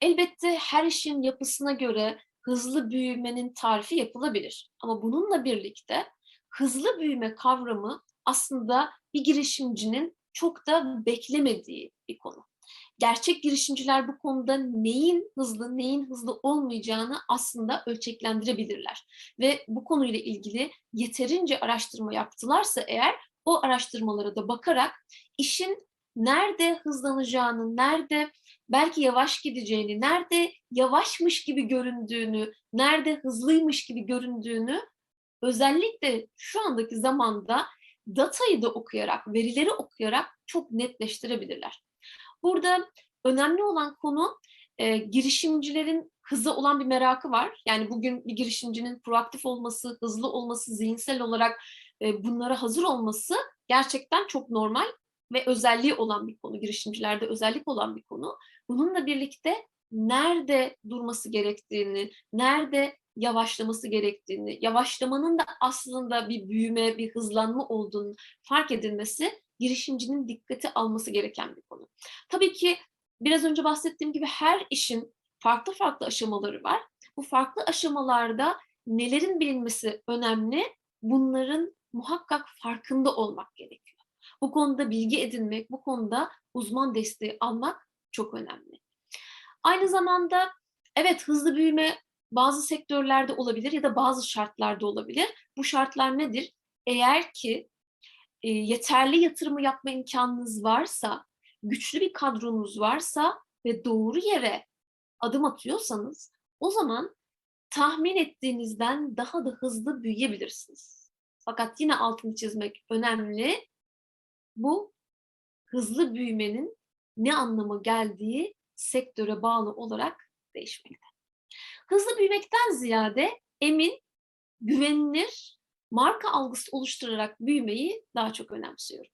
Elbette her işin yapısına göre hızlı büyümenin tarifi yapılabilir. Ama bununla birlikte hızlı büyüme kavramı aslında bir girişimcinin çok da beklemediği bir konu. Gerçek girişimciler bu konuda neyin hızlı, neyin hızlı olmayacağını aslında ölçeklendirebilirler. Ve bu konuyla ilgili yeterince araştırma yaptılarsa eğer o araştırmalara da bakarak işin nerede hızlanacağını, nerede belki yavaş gideceğini, nerede yavaşmış gibi göründüğünü, nerede hızlıymış gibi göründüğünü özellikle şu andaki zamanda datayı da okuyarak, verileri okuyarak çok netleştirebilirler. Burada önemli olan konu e, girişimcilerin hızı olan bir merakı var. Yani bugün bir girişimcinin proaktif olması, hızlı olması, zihinsel olarak e, bunlara hazır olması gerçekten çok normal ve özelliği olan bir konu. Girişimcilerde özellik olan bir konu. Bununla birlikte nerede durması gerektiğini, nerede yavaşlaması gerektiğini, yavaşlamanın da aslında bir büyüme, bir hızlanma olduğunu fark edilmesi girişimcinin dikkate alması gereken bir konu. Tabii ki biraz önce bahsettiğim gibi her işin farklı farklı aşamaları var. Bu farklı aşamalarda nelerin bilinmesi önemli, bunların muhakkak farkında olmak gerekiyor. Bu konuda bilgi edinmek, bu konuda uzman desteği almak çok önemli. Aynı zamanda evet hızlı büyüme bazı sektörlerde olabilir ya da bazı şartlarda olabilir. Bu şartlar nedir? Eğer ki e, yeterli yatırımı yapma imkanınız varsa, güçlü bir kadronuz varsa ve doğru yere adım atıyorsanız o zaman tahmin ettiğinizden daha da hızlı büyüyebilirsiniz. Fakat yine altını çizmek önemli. Bu hızlı büyümenin ne anlama geldiği sektöre bağlı olarak değişmekte. Hızlı büyümekten ziyade emin, güvenilir, marka algısı oluşturarak büyümeyi daha çok önemsiyorum.